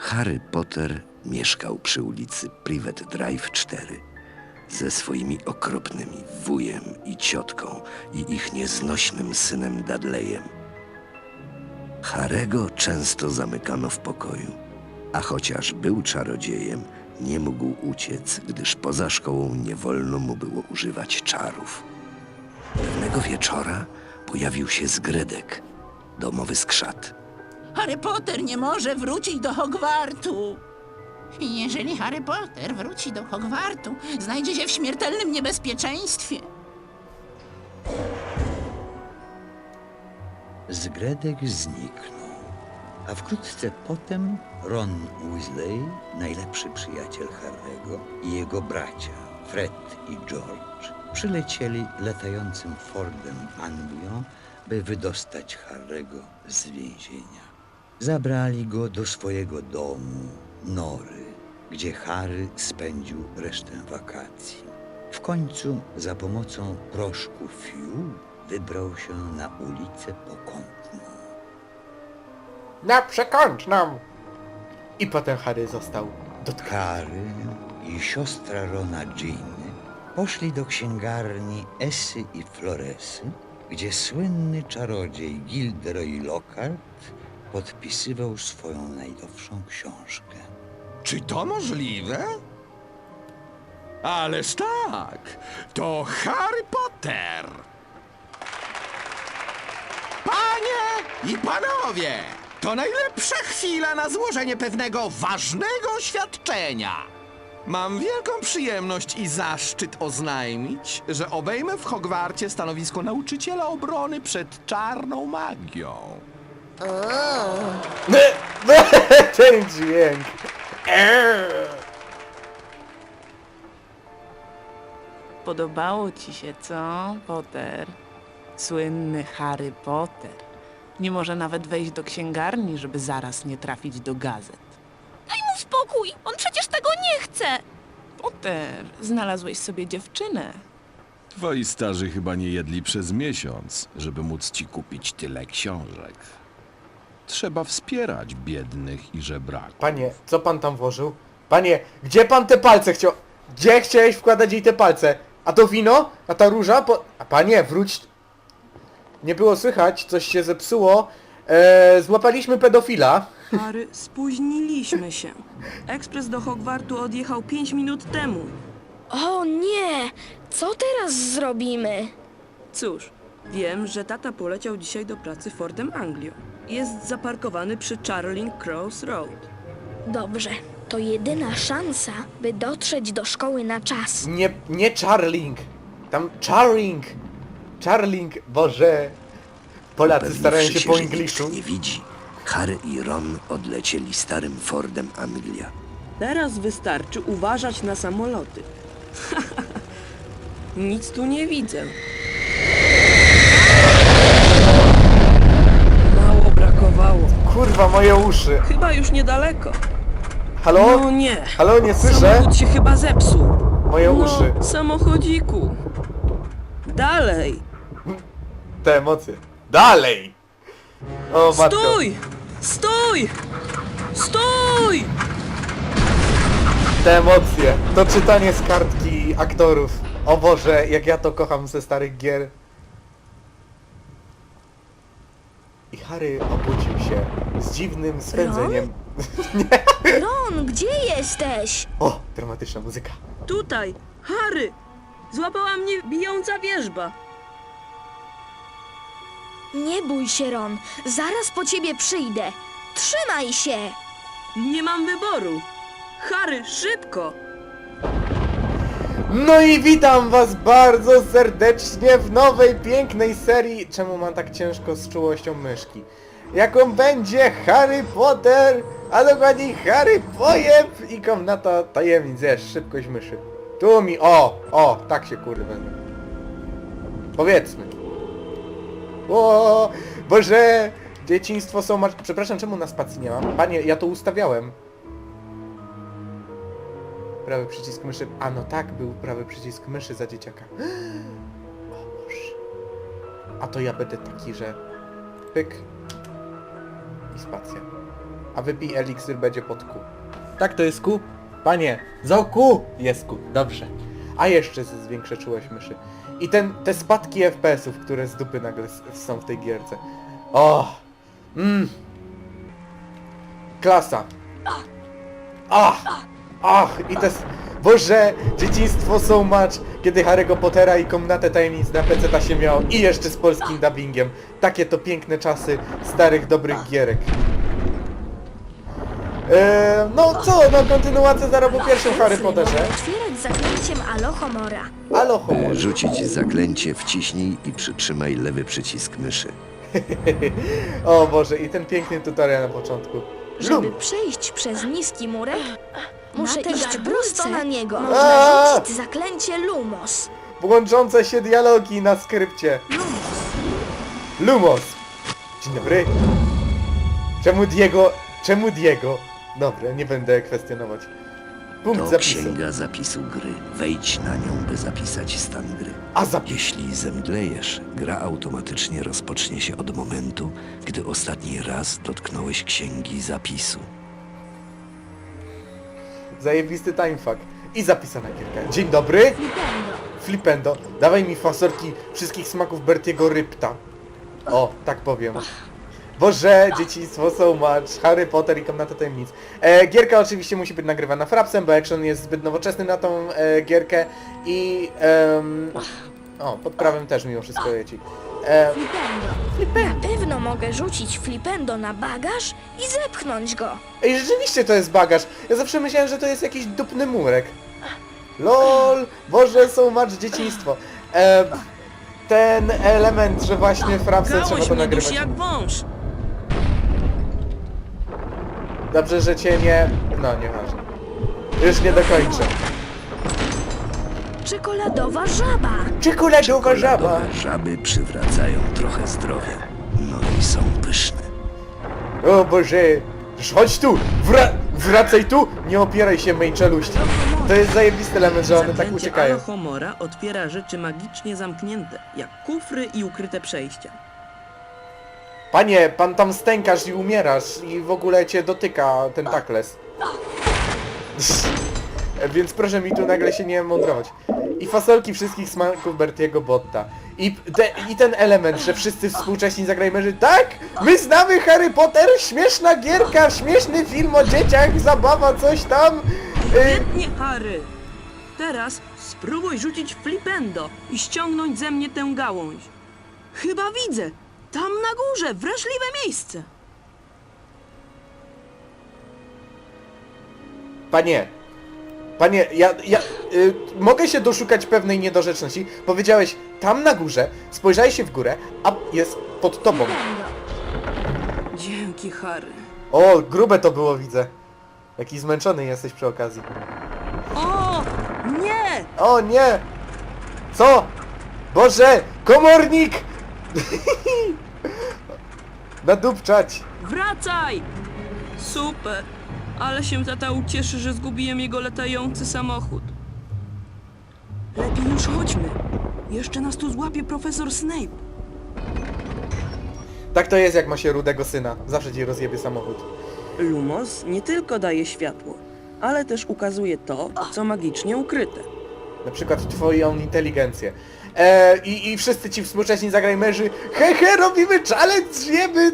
Harry Potter mieszkał przy ulicy Privet Drive 4 ze swoimi okropnymi wujem i ciotką i ich nieznośnym synem Dudleyem. Harego często zamykano w pokoju, a chociaż był czarodziejem, nie mógł uciec, gdyż poza szkołą nie wolno mu było używać czarów. Pewnego wieczora pojawił się zgredek, domowy skrzat. Harry Potter nie może wrócić do Hogwartu. I Jeżeli Harry Potter wróci do Hogwartu, znajdzie się w śmiertelnym niebezpieczeństwie. Zgredek zniknął, a wkrótce potem Ron Weasley, najlepszy przyjaciel Harry'ego i jego bracia Fred i George przylecieli latającym Fordem Anglią, by wydostać Harry'ego z więzienia. Zabrali go do swojego domu, Nory, gdzie Harry spędził resztę wakacji. W końcu za pomocą proszku Fiu wybrał się na ulicę Pokątną. Na przekątną! I potem Harry został dotknięty. Harry i siostra Rona Ginny poszli do księgarni Esy i Floresy, gdzie słynny czarodziej Gilderoy Lockhart podpisywał swoją najnowszą książkę. Czy to możliwe? Ależ tak, to Harry Potter. Panie i panowie, to najlepsza chwila na złożenie pewnego ważnego oświadczenia. Mam wielką przyjemność i zaszczyt oznajmić, że obejmę w Hogwarcie stanowisko nauczyciela obrony przed czarną magią. Ten dźwięk. Eee. Podobało ci się, co, Potter? Słynny Harry Potter. Nie może nawet wejść do księgarni, żeby zaraz nie trafić do gazet. Daj mu spokój! On przecież tego nie chce! Potter, znalazłeś sobie dziewczynę. Twoi starzy chyba nie jedli przez miesiąc, żeby móc ci kupić tyle książek. Trzeba wspierać biednych i żebraków. Panie, co pan tam włożył? Panie, gdzie pan te palce chciał... Gdzie chciałeś wkładać jej te palce? A to wino? A ta róża? Po... A panie, wróć... Nie było słychać, coś się zepsuło. Eee, złapaliśmy pedofila. Harry, spóźniliśmy się. Ekspres do Hogwartu odjechał 5 minut temu. O nie! Co teraz zrobimy? Cóż, wiem, że tata poleciał dzisiaj do pracy Fordem Anglią. Jest zaparkowany przy Charling Cross Road. Dobrze, to jedyna szansa, by dotrzeć do szkoły na czas. Nie, nie Charling. Tam Charling. Charling, Boże. Polacy starają się po nikt nie widzi. Harry i Ron odlecieli starym Fordem Anglia. Teraz wystarczy uważać na samoloty. Nic tu nie widzę. Mało brakowało. Kurwa, moje uszy. Chyba już niedaleko. Halo? No nie. Halo, nie słyszę? Samochód się chyba zepsuł. Moje uszy. No, samochodziku. Dalej. Te emocje. Dalej! O matko. Stój! Stój! Stój! Te emocje. To czytanie z kartki aktorów. O Boże, jak ja to kocham ze starych gier. I Harry obudził się z dziwnym swędzeniem. Ron, gdzie jesteś? O, dramatyczna muzyka. Tutaj! Harry! Złapała mnie bijąca wierzba. Nie bój się, Ron. Zaraz po ciebie przyjdę. Trzymaj się! Nie mam wyboru. Harry, szybko! No i witam was bardzo serdecznie w nowej pięknej serii. Czemu mam tak ciężko z czułością myszki? Jaką będzie Harry Potter, a dokładniej Harry Pojeb i komnata tajemnic. Wiesz, szybkość myszy. Tu mi, o, o, tak się kurwa. Powiedzmy. O, Boże, dzieciństwo są... mar- Przepraszam, czemu na spacji nie mam? Panie, ja to ustawiałem. Prawy przycisk myszy. A no tak, był prawy przycisk myszy za dzieciaka. O Boże. A to ja będę taki, że Pyk. I spacja. A wypij eliksir będzie pod Q. Tak to jest Q? Panie, za Q jest Q. Dobrze. A jeszcze zwiększę czułość myszy. I ten, te spadki FPS-ów, które z dupy nagle są w tej gierce. O! Mmm. Klasa. Ach! Ach! I jest... Boże! Dzieciństwo so much! Kiedy Harry'ego Pottera i Komnatę Tajemnic na PC się miało i jeszcze z polskim dubbingiem. Takie to piękne czasy starych, dobrych gierek. Eee, no co, no kontynuacja zarobu pierwszym w Harry Potterze. otwierać zaklęciem Alohomora. Alo, homo. By rzucić zaklęcie, wciśnij i przytrzymaj lewy przycisk myszy. O Boże, i ten piękny tutorial na początku. Żeby Lum. przejść przez niski murek, muszę te iść prosto na niego. Aaa! Można rzucić zaklęcie Lumos. Włączące się dialogi na skrypcie. Lumos. Dzień dobry. Czemu Diego... Czemu Diego? Dobra, nie będę kwestionować. Punkt To zapisu. księga zapisu gry. Wejdź na nią, by zapisać stan gry. A zapis. Jeśli zemdlejesz, gra automatycznie rozpocznie się od momentu, gdy ostatni raz dotknąłeś księgi zapisu. Zajebisty timefuck. I zapisana gierka. Dzień dobry. Flipendo. Dawaj mi fasorki wszystkich smaków Bertiego Rypta. O, tak powiem. Boże, dzieciństwo so much, Harry Potter i Komnata Tajemnic. E, gierka oczywiście musi być nagrywana frapsem, bo action jest zbyt nowoczesny na tą e, gierkę i... em, o, pod prawem też mimo wszystko leci. E, Na pewno mogę rzucić flipendo na bagaż i zepchnąć go. Ej, rzeczywiście to jest bagaż. Ja zawsze myślałem, że to jest jakiś dupny murek. LOL! Boże, so much dzieciństwo. E, ten element, że właśnie frapsem trzeba to mnie nagrywać. dusi jak wąż. Dobrze, że cię nie... No, nieważne. Już nie dokończę. Czekoladowa żaba. Czekoladowa żaba. Czekoladowe żaby przywracają trochę zdrowia. No i są pyszne. O Boże. Chodź tu! Wra wracaj tu! Nie opieraj się mej czeluści. To jest zajebisty element, że one tak Zaklęcie uciekają. Alohomora otwiera rzeczy magicznie zamknięte, jak kufry i ukryte przejścia. Panie, pan tam stękasz i umierasz i w ogóle cię dotyka ten takles. Więc proszę mi tu nagle się nie mądrować. I fasolki wszystkich smaków Bertiego Botta. I, te, I ten element, że wszyscy współcześni zagrajmerzy Tak! My znamy Harry Potter! Śmieszna gierka, śmieszny film o dzieciach, zabawa, coś tam! Y, Świetnie, Harry! Teraz spróbuj rzucić flipendo i ściągnąć ze mnie tę gałąź. Chyba widzę! Tam na górze, wrażliwe miejsce! Panie, panie, ja, ja y, mogę się doszukać pewnej niedorzeczności. Powiedziałeś tam na górze, spojrzałeś się w górę, a jest pod tobą. Dzięki, Harry. O, grube to było, widzę. Jaki zmęczony jesteś przy okazji. O! Nie! O nie! Co? Boże! Komornik! Nadupczać! Wracaj! Super! Ale się tata ucieszy, że zgubiłem jego latający samochód. Lepiej już chodźmy. Jeszcze nas tu złapie profesor Snape. Tak to jest, jak ma się rudego syna. Zawsze ci rozjebie samochód. Lumos nie tylko daje światło, ale też ukazuje to, co magicznie ukryte. Na przykład twoją inteligencję. E, i, I wszyscy ci współcześni zagrajmerzy He he, robimy challenge, zjemy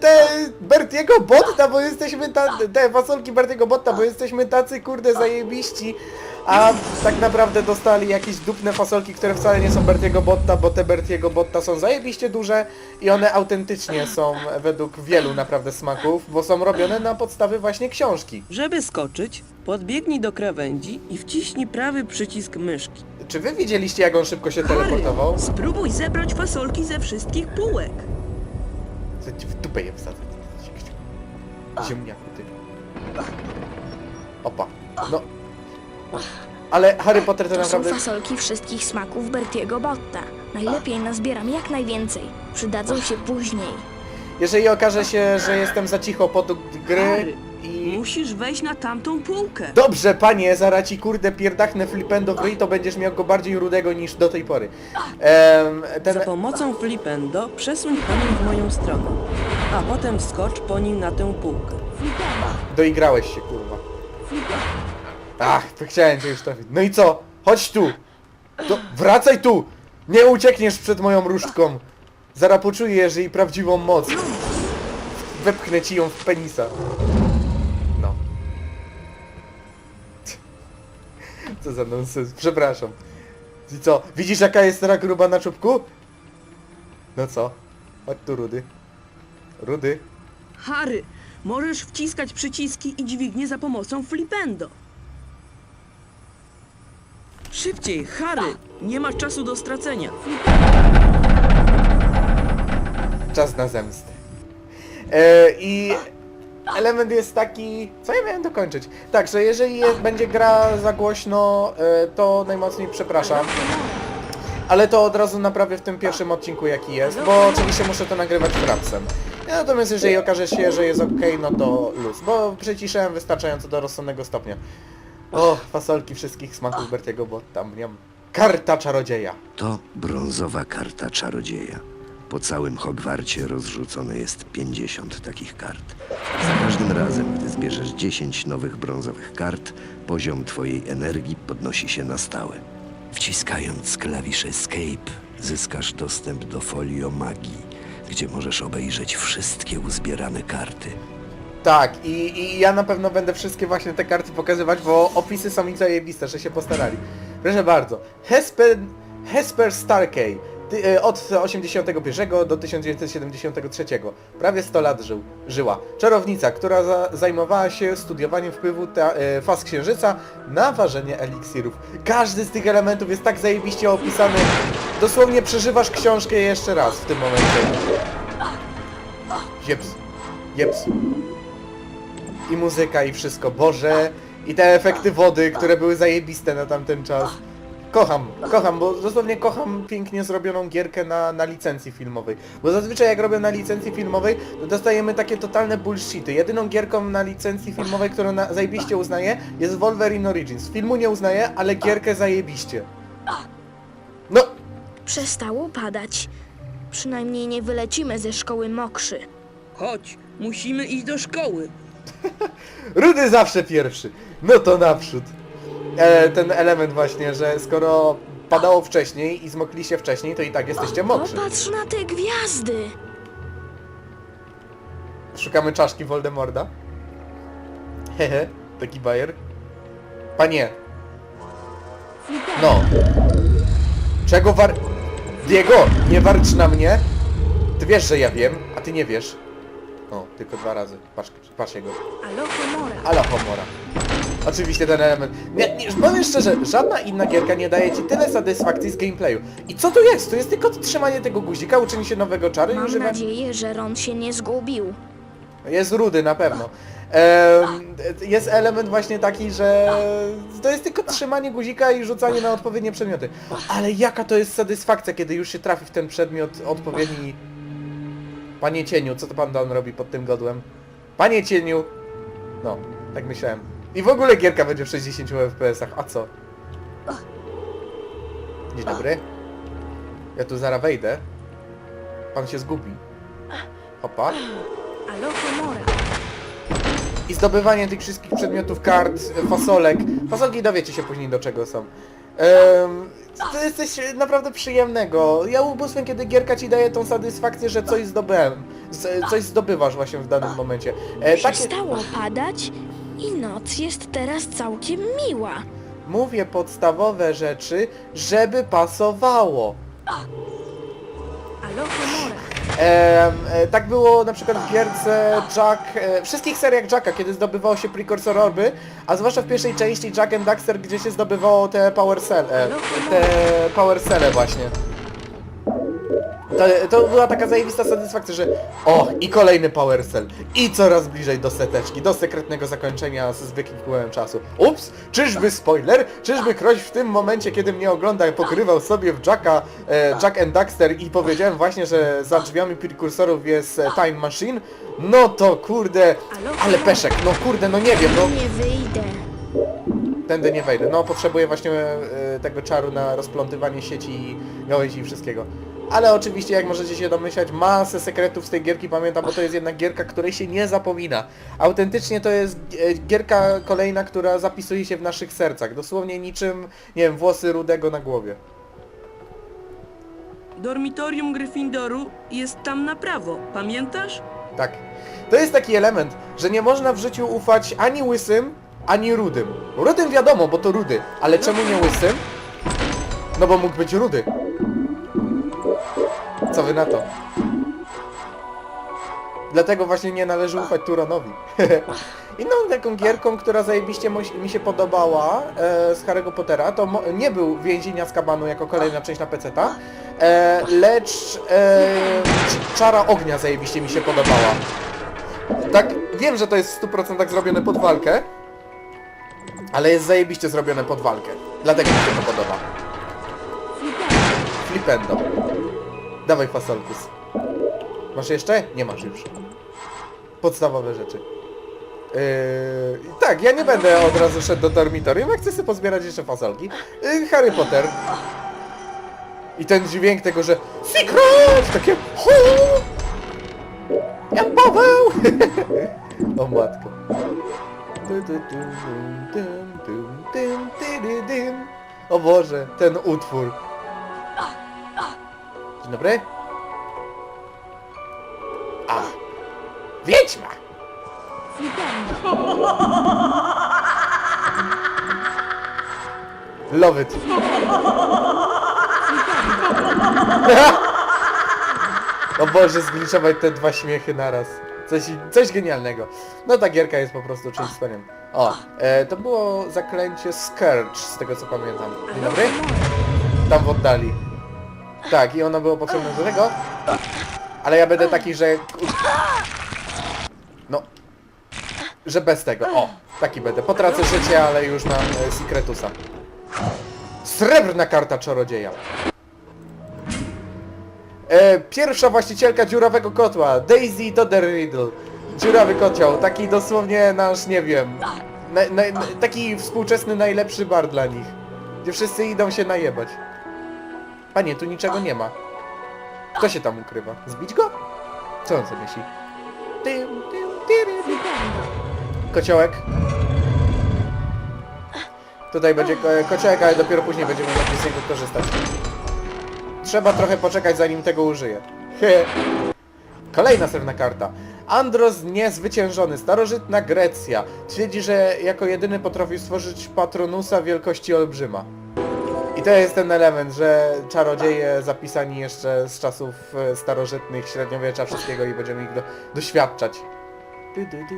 te Bertiego Botta, bo jesteśmy ta, te fasolki Bertiego Botta, bo jesteśmy tacy kurde zajebiści. A tak naprawdę dostali jakieś dupne fasolki, które wcale nie są Bertiego Botta, bo te Bertiego Botta są zajebiście duże i one autentycznie są według wielu naprawdę smaków, bo są robione na podstawie właśnie książki. Żeby skoczyć, podbiegnij do krawędzi i wciśnij prawy przycisk myszki. Czy wy widzieliście jak on szybko się teleportował? Harry, spróbuj zebrać fasolki ze wszystkich półek. Co ci w dupę je wsadzę. Ziemniaku, ty. Opa. No. Ale Harry Potter to To są naprawdę... fasolki wszystkich smaków Bertiego Botta. Najlepiej nazbieram jak najwięcej. Przydadzą się później. Jeżeli okaże się, że jestem za cicho pod gry... Harry, i... Musisz wejść na tamtą półkę. Dobrze, panie, zaraz ci kurde pierdachnę flipendo w ryj, to będziesz miał go bardziej rudego niż do tej pory. Em, ten... Za pomocą flipendo przesuń kamień w moją stronę, a potem skocz po nim na tę półkę. Doigrałeś się, kurwa. Ach, to chciałem cię już trafić. No i co? Chodź tu! To wracaj tu! Nie uciekniesz przed moją różdżką! Zara poczujesz jej prawdziwą moc. Wepchnę ci ją w penisa. Co za nonsens. Przepraszam. I co? Widzisz jaka jest teraz gruba na czubku? No co? Chodź tu, Rudy. Rudy. Harry, możesz wciskać przyciski i dźwignię za pomocą flipendo. Szybciej, Harry! Nie ma czasu do stracenia. Czas na zemstę. E, I element jest taki... Co ja miałem dokończyć? Tak, że jeżeli jest, będzie gra za głośno, e, to najmocniej przepraszam. Ale to od razu naprawię w tym pierwszym odcinku jaki jest, bo oczywiście muszę to nagrywać frapsem. Natomiast jeżeli okaże się, że jest ok, no to luz, bo przyciszyłem wystarczająco do rozsądnego stopnia. O, fasolki wszystkich smaków Bertiego, bo tam miam karta czarodzieja. To brązowa karta czarodzieja. Po całym Hogwarcie rozrzucone jest 50 takich kart. Za każdym razem, gdy zbierzesz 10 nowych brązowych kart, poziom twojej energii podnosi się na stałe. Wciskając klawisz Escape, zyskasz dostęp do folio magii, gdzie możesz obejrzeć wszystkie uzbierane karty. Tak, i, i ja na pewno będę wszystkie właśnie te karty pokazywać, bo opisy są mi zajebiste, że się postarali. Proszę bardzo. Hesper, Hesper Starkey. E, od 81 do 1973. Prawie 100 lat żył, żyła. Czarownica, która za, zajmowała się studiowaniem wpływu e, faz księżyca na ważenie eliksirów. Każdy z tych elementów jest tak zajebiście opisany. Dosłownie przeżywasz książkę jeszcze raz w tym momencie. Jeps. Jeps i muzyka i wszystko, Boże, i te efekty wody, które były zajebiste na tamten czas. Kocham, kocham, bo dosłownie kocham pięknie zrobioną gierkę na, na licencji filmowej. Bo zazwyczaj jak robię na licencji filmowej, to dostajemy takie totalne bullshity. Jedyną gierką na licencji filmowej, którą na, zajebiście uznaję, jest Wolverine Origins. Filmu nie uznaję, ale gierkę zajebiście. No, Przestało padać. Przynajmniej nie wylecimy ze szkoły mokrzy. Chodź, musimy iść do szkoły. Rudy zawsze pierwszy. No to naprzód. E, ten element właśnie, że skoro padało wcześniej i zmokli się wcześniej, to i tak jesteście mokrzy. Popatrz na te gwiazdy! Szukamy czaszki Voldemorda. Hehe, taki bajer. Panie. No. Czego war... Diego, nie warcz na mnie. Ty wiesz, że ja wiem, a ty nie wiesz. O, tylko dwa razy. Patrz, patrz jego. Alohomora. Ala homora. Oczywiście ten element. Nie, nie, powiem szczerze, żadna inna gierka nie daje ci tyle satysfakcji z gameplayu. I co to jest? To jest tylko trzymanie tego guzika, uczyni się nowego czaru i Mam nadzieję, że Ron się nie zgubił. Jest rudy na pewno. Em, jest element właśnie taki, że to jest tylko trzymanie guzika i rzucanie na odpowiednie przedmioty. Ale jaka to jest satysfakcja, kiedy już się trafi w ten przedmiot odpowiedni... Panie cieniu, co to pan Don robi pod tym godłem? Panie cieniu! No, tak myślałem. I w ogóle gierka będzie w 60 FPS-ach, a co? Dzień dobry. Ja tu zaraz wejdę. Pan się zgubi. Hopa. I zdobywanie tych wszystkich przedmiotów, kart, fasolek. Fasolki dowiecie się później do czego są. Em, to jest coś naprawdę przyjemnego. Ja ubóstwiam, kiedy gierka ci daje tą satysfakcję, że coś zdobyłem. Z, coś zdobywasz właśnie w danym momencie. E, takie, Przestało padać i noc jest teraz całkiem miła. mówię podstawowe rzeczy, żeby pasowało. Alohomora. Em, e, tak było na przykład w gierce Jack, e, wszystkich seriach Jacka, kiedy zdobywało się Precursor Orby, a zwłaszcza w pierwszej części Jack and Daxter, gdzie się zdobywało te Power Cell, e, te Power Celle właśnie. To, to była taka zajebista satysfakcja, że o, i kolejny Power Cell, i coraz bliżej do seteczki, do sekretnego zakończenia z zwykłym upływem czasu. Ups, czyżby spoiler? Czyżby ktoś w tym momencie, kiedy mnie ogląda, pokrywał sobie w Jacka, e, Jack and Daxter i powiedziałem właśnie, że za drzwiami prekursorów jest e, Time Machine? No to kurde, ale peszek, no kurde, no nie wiem, no Nie wyjdę. tędy nie wejdę. No potrzebuję właśnie e, tego czaru na rozplątywanie sieci i gałęzi i wszystkiego. Ale oczywiście, jak możecie się domyślać, masę sekretów z tej gierki pamiętam, bo to jest jednak gierka, której się nie zapomina. Autentycznie to jest e, gierka kolejna, która zapisuje się w naszych sercach. Dosłownie niczym, nie wiem, włosy rudego na głowie. Dormitorium Gryffindoru jest tam na prawo, pamiętasz? Tak. To jest taki element, że nie można w życiu ufać ani łysym, ani rudym. Rudym wiadomo, bo to rudy, ale czemu nie łysym? No bo mógł być rudy. Co wy na to? Dlatego właśnie nie należy ufać Turonowi. Inną taką gierką, która zajebiście mi się podobała e, z Harry'ego Pottera, to nie był Więzienia z Kabanu jako kolejna część na PC-ta, e, lecz e, Cz- Czara Ognia zajebiście mi się podobała. Tak, wiem, że to jest w 100% zrobione pod walkę, ale jest zajebiście zrobione pod walkę. Dlatego mi się to podoba. Flipendo. Dawaj fasolkus. Masz jeszcze? Nie masz już. Podstawowe rzeczy. Yy, tak, ja nie będę od razu szedł do dormitorium, ja chcę sobie pozbierać jeszcze fasolki. Yy, Harry Potter. I ten dźwięk tego, że Secret! Takie hu! Jak Paweł! o matko. O Boże, ten utwór. Dzień dobry. A. Wiedźma! Love it. O Boże, zgliczować te dwa śmiechy naraz. Coś, coś genialnego. No ta gierka jest po prostu czymś wspaniałym. O, e, to było zaklęcie Scourge, z tego co pamiętam. Dzień dobry? Tam w oddali. Tak, i ono było potrzebne do tego. Ale ja będę taki, że... No. Że bez tego. O, taki będę. Potracę życie, ale już mam e, Secretusa. Srebrna karta czarodzieja. E, pierwsza właścicielka dziurawego kotła, Daisy Doderiddle. Dziurawy kocioł, taki dosłownie nasz, nie wiem, na, na, taki współczesny najlepszy bar dla nich. Gdzie wszyscy idą się najebać. Panie, tu niczego nie ma. Kto się tam ukrywa? Zbić go? Co on sobie myśli? Kociołek. Tutaj będzie ko kociołek, ale dopiero później będziemy mogli z niego korzystać. Trzeba trochę poczekać zanim tego użyję. Kolejna srebrna karta. Andros niezwyciężony, starożytna Grecja. Twierdzi, że jako jedyny potrafił stworzyć patronusa wielkości olbrzyma. I to jest ten element, że czarodzieje zapisani jeszcze z czasów e, starożytnych, średniowiecza, wszystkiego i będziemy ich do, doświadczać. Du, du, du.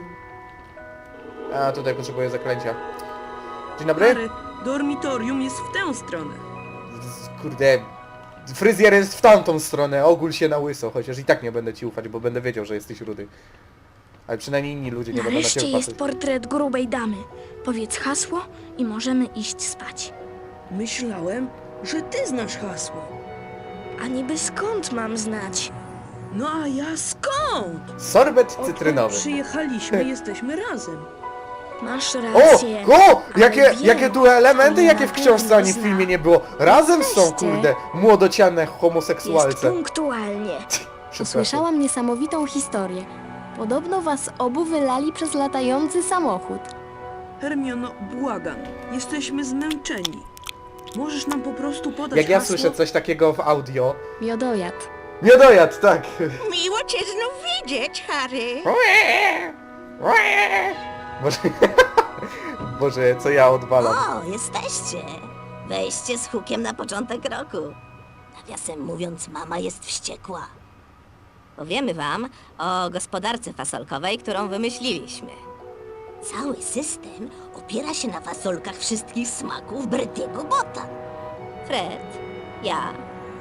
A tutaj potrzebuję zaklęcia. Dzień dobry. Harry, dormitorium jest w tę stronę. Z- Kurde, fryzjer jest w tamtą stronę, ogól się na łyso, chociaż i tak nie będę ci ufać, bo będę wiedział, że jesteś rudy. Ale przynajmniej inni ludzie nie będą na Nareszcie ciebie jest patrzeć. portret grubej damy. Powiedz hasło i możemy iść spać. Myślałem, że ty znasz hasło. A niby skąd mam znać? No a ja skąd? Sorbet Odkąd cytrynowy. przyjechaliśmy, jesteśmy razem. Masz O! rację. O! ale Jakie, wiem, jakie tu elementy, że jakie na w książce ani w zna. filmie nie było. Razem są, Jesteście. kurde, młodociane Jest homoseksualce. punktualnie. Przepraszam. Usłyszałam niesamowitą historię. Podobno was obu wylali przez latający samochód. Hermiono, błagam, jesteśmy zmęczeni. Możesz nam po prostu podać Jak ja hasło? słyszę coś takiego w audio... Miodojad. Niedojad, tak. Miło cię znów widzieć, Harry. Boże... Boże, co ja odwalam. O, jesteście! Wejście z hukiem na początek roku. Nawiasem mówiąc, mama jest wściekła. Powiemy wam o gospodarce fasolkowej, którą wymyśliliśmy. Cały system opiera się na fasolkach wszystkich smaków Bertiego Bota. Fred, ja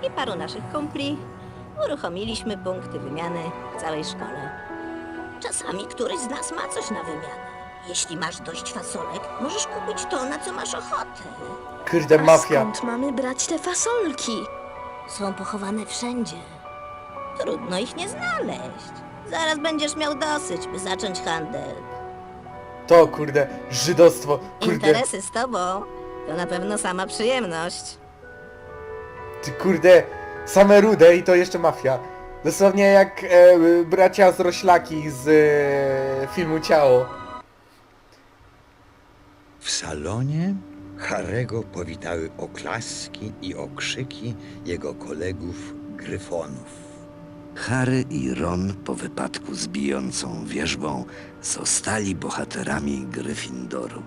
i paru naszych kumpli Uruchomiliśmy punkty wymiany w całej szkole. Czasami któryś z nas ma coś na wymianę. Jeśli masz dość fasolek, możesz kupić to, na co masz ochotę. Kurde, A mafia. skąd mamy brać te fasolki? Są pochowane wszędzie. Trudno ich nie znaleźć. Zaraz będziesz miał dosyć, by zacząć handel. To kurde, żydostwo. Kurde, Interesy z tobą to na pewno sama przyjemność. ty kurde, same rude i to jeszcze mafia. Dosłownie jak e, bracia z Roślaki z e, filmu Ciało. W salonie Harego powitały oklaski i okrzyki jego kolegów gryfonów. Harry i Ron po wypadku z bijącą wierzbą zostali bohaterami Gryffindoru.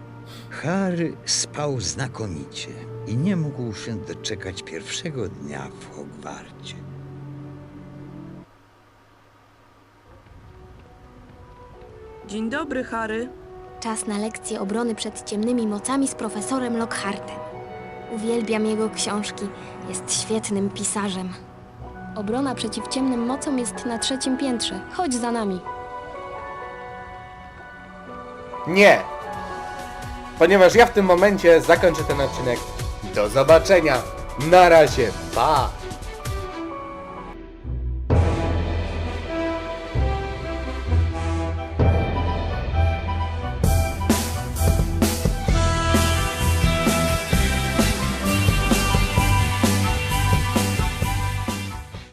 Harry spał znakomicie i nie mógł się doczekać pierwszego dnia w Hogwarcie. Dzień dobry, Harry. Czas na lekcję obrony przed ciemnymi mocami z profesorem Lockhartem. Uwielbiam jego książki. Jest świetnym pisarzem. Obrona przeciw ciemnym mocom jest na trzecim piętrze. Chodź za nami. Nie! Ponieważ ja w tym momencie zakończę ten odcinek. Do zobaczenia! Na razie, pa!